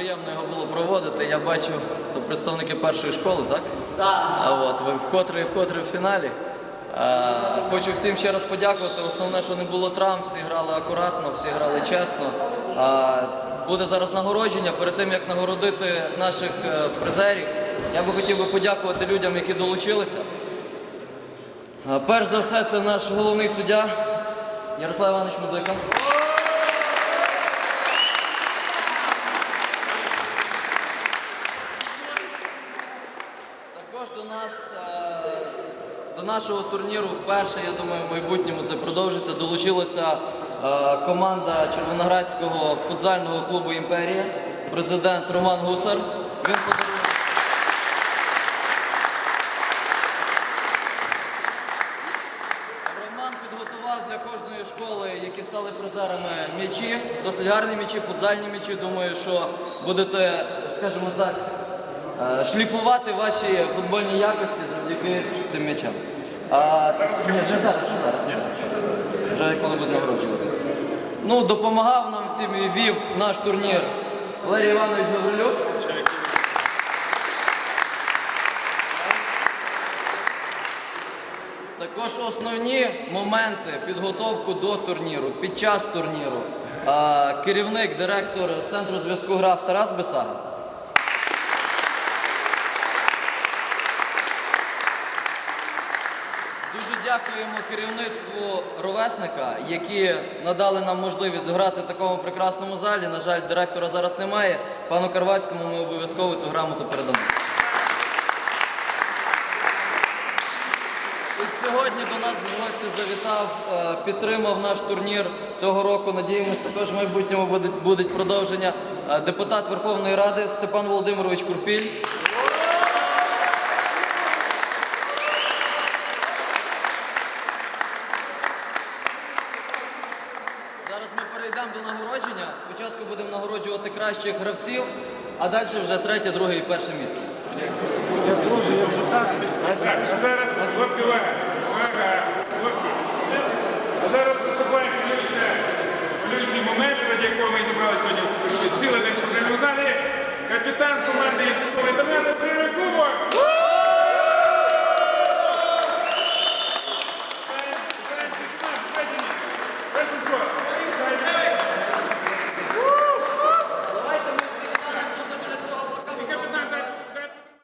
приємно його було проводити. Я бачу, то представники першої школи, так? Так. А от ви вкотре і вкотре в фіналі. А, хочу всім ще раз подякувати. Основне, що не було травм, всі грали акуратно, всі грали чесно. А, буде зараз нагородження. Перед тим як нагородити наших е, призерів, я би хотів би подякувати людям, які долучилися. А, перш за все, це наш головний суддя Ярослав Іванович Музика. Також до нас, е, до нашого турніру вперше, я думаю, в майбутньому це продовжиться. Долучилася е, команда Червоноградського футзального клубу Імперія, президент Роман Гусар. Він. Роман підготував для кожної школи, які стали призерами м'ячі, досить гарні м'ячі, футзальні м'ячі. Думаю, що будете, скажімо так, шліфувати ваші футбольні якості завдяки тим м'ячам. А, ні, не зараз, не зараз. Вже коли буде нагороджувати. Ну, допомагав нам всім і вів наш турнір Валерій Іванович Гаврилюк. Також основні моменти підготовку до турніру, під час турніру. Керівник, директор центру зв'язку граф Тарас Бесага. Дуже дякуємо керівництву ровесника, які надали нам можливість грати в такому прекрасному залі. На жаль, директора зараз немає. Пану Карвацькому ми обов'язково цю грамоту передамо. Сьогодні до нас в гості завітав, е, підтримав наш турнір цього року. Надіємось, також в майбутньому буде, буде продовження. Е, Депутат Верховної Ради Степан Володимирович Курпіль. Ми перейдемо до нагородження. Спочатку будемо нагороджувати кращих гравців, а далі вже третє, друге і перше місце. Так, а зараз хлопці увага, хлопці. А зараз наступає хвилюючий момент, ради якого ми зібрали сьогодні в цілий день в залі. Капітан команди школи інтернату.